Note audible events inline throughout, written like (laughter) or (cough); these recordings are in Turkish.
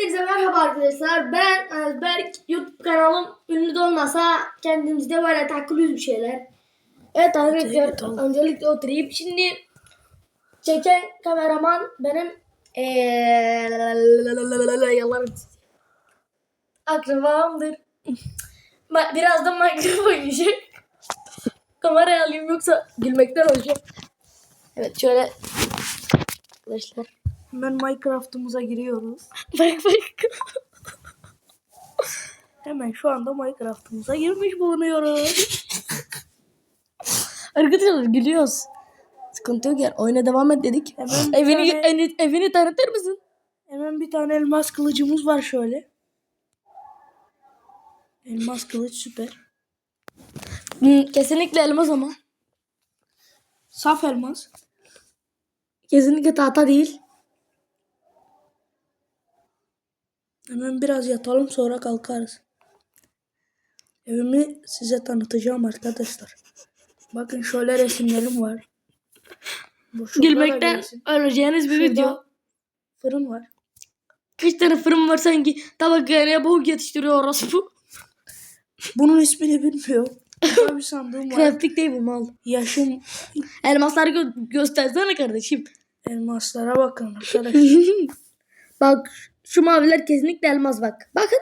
Hepinize merhaba arkadaşlar. Ben Özberk. YouTube kanalım ünlü de olmasa kendimizde böyle takılıyoruz bir şeyler. Evet arkadaşlar öncelikle oturayım. Şimdi çeken kameraman benim yalan akrabamdır. Birazdan mikrofon yiyecek. Kamerayı alayım yoksa gülmekten öleceğim. Evet şöyle arkadaşlar. Hemen Minecraft'ımıza giriyoruz. (laughs) Bak bak. Hemen şu anda Minecraft'ımıza girmiş bulunuyoruz. (laughs) Arkadaşlar gülüyoruz. Sıkıntı yok yani. Oyuna devam et dedik. Hemen bir evini, tane- evini, evini tanıtır mısın? Hemen bir tane elmas kılıcımız var şöyle. Elmas kılıç süper. Hmm, kesinlikle elmas ama. Saf elmas. Kesinlikle tahta değil. Hemen biraz yatalım sonra kalkarız. Evimi size tanıtacağım arkadaşlar. Bakın şöyle resimlerim var. Bu Gülmekten öleceğiniz bir Şurada video. Fırın var. Kaç tane fırın var sanki tabak yanıya boğuk yetiştiriyor orospu. Bunun ismini bilmiyorum. Burada bir sandığım var. Crafting değil bu mal. Yaşım Elmasları gö- göstersene kardeşim. elmaslara bakın arkadaşlar. (laughs) Bak şu maviler kesinlikle elmas bak. Bakın.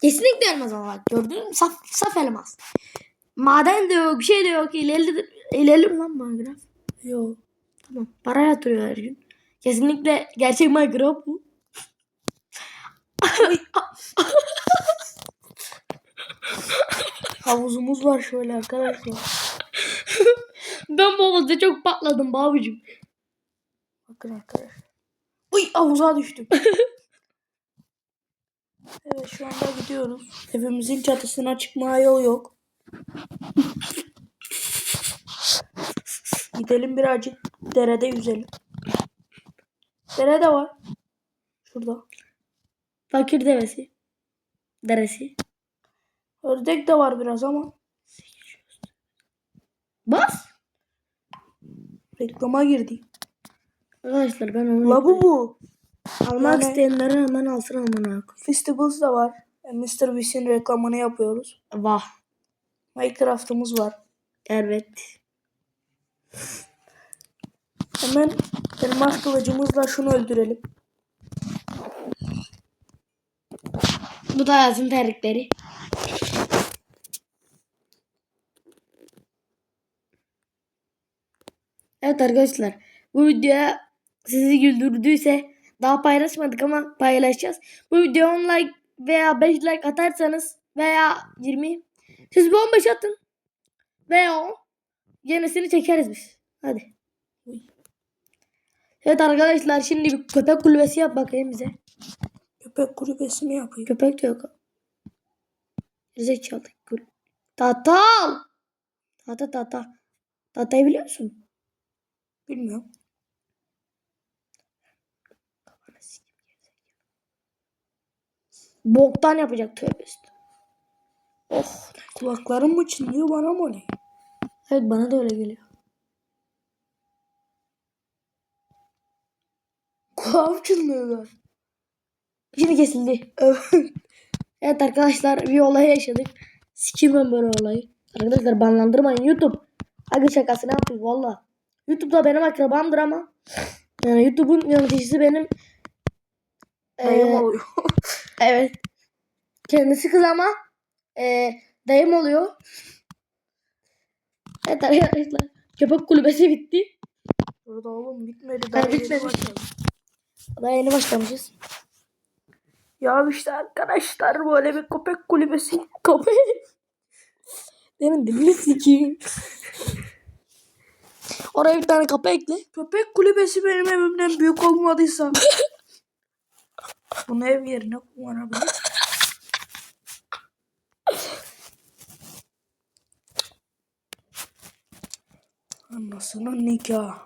Kesinlikle elmas ama bak gördün mü? Saf, saf elmas. Maden de yok bir şey de yok. İlerli, ilerli mi lan Minecraft? Yo. Tamam. Para yatırıyor her gün. Kesinlikle gerçek Minecraft bu. (laughs) Havuzumuz var şöyle arkadaşlar. Ben bu havuzda çok patladım babacım. Bakın arkadaşlar. Uy havuza düştüm. (laughs) evet şu anda gidiyoruz. Evimizin çatısına çıkmaya yol yok. Gidelim birazcık derede yüzelim. Dere de var. Şurada. Fakir devesi. Deresi. Ördek de var biraz ama. Bas. Reklama girdi. Arkadaşlar ben onu Labubu. Almak Yani- isteyenleri hemen alsın amına. Festivals da var. E, Mr. Beast'in reklamını yapıyoruz. Vah. Minecraft'ımız var. Evet. Hemen elmas kılıcımızla şunu öldürelim. Bu da yazın terlikleri. Evet arkadaşlar. Bu videoya sizi güldürdüyse daha paylaşmadık ama paylaşacağız. Bu videoya 10 like veya 5 like atarsanız veya 20 siz bir 15 atın. Veya 10 yenisini çekeriz biz. Hadi. Evet arkadaşlar şimdi bir köpek kulübesi yap bakayım bize. Köpek kulübesi mi yapayım? Köpek de yok. Zekalı. Tatal. Tata tata. Tatayı biliyor musun? Bilmiyorum. Boktan yapacak tövbe. Oh. Kulaklarım mı çınlıyor bana mı ne? Evet bana da öyle geliyor. Kulağım çınlıyor. Şimdi kesildi. evet arkadaşlar bir olay yaşadık. Sikim ben böyle olayı. Arkadaşlar banlandırmayın YouTube. Hadi şakası ne yapayım valla. YouTube'da benim akrabamdır ama yani YouTube'un yöneticisi benim Dayım Ee, oluyor. Evet. Kendisi kız ama e, dayım oluyor. Evet arkadaşlar. Köpek kulübesi bitti. Burada oğlum bitmedi. Ha, Daha yeni bitmedi. başladı. Daha yeni başlamışız. Ya işte arkadaşlar böyle bir köpek kulübesi. (laughs) Köpek. Senin dilini sikeyim. Oraya bir tane kapı ekle. Köpek kulübesi benim evimden büyük olmadıysa. (laughs) Bunu ev yerine kullanabilir. Anasının nikah.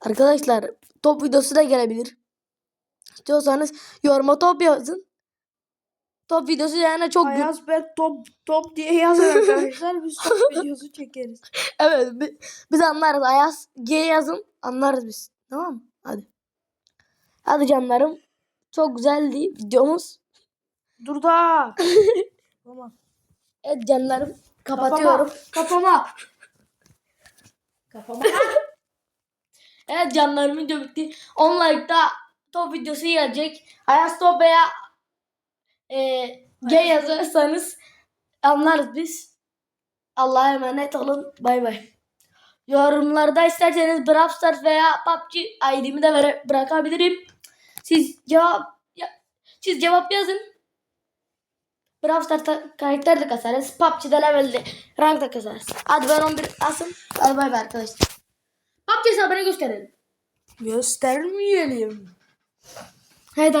Arkadaşlar top videosu da gelebilir. İstiyorsanız yoruma top yazın. Top videosu yani çok Ayaz Berk top top diye yazın arkadaşlar. Biz top (laughs) videosu çekeriz. Evet bi- biz anlarız. Ayaz G yazın anlarız biz. Tamam mı? Hadi. Hadi canlarım. Çok güzeldi videomuz. Dur da. tamam. (laughs) Evet canlarım. Kapatıyorum. Kafama. Kafama. (laughs) Evet canlarım video bitti. 10 like'da top videosu gelecek. Ayas top veya e, G yazarsanız anlarız biz. Allah'a emanet olun. Bay bay. Yorumlarda isterseniz Brawl Stars veya PUBG ID'mi de bırakabilirim. Siz cevap ya, siz cevap yazın. Brawl Stars'ta karakter de kasarız. PUBG'de levelde rank da kasarız. Hadi ben 11 asım. Hadi bay bay arkadaşlar. PUBG hesabını gösterelim. Göstermeyelim. Haydi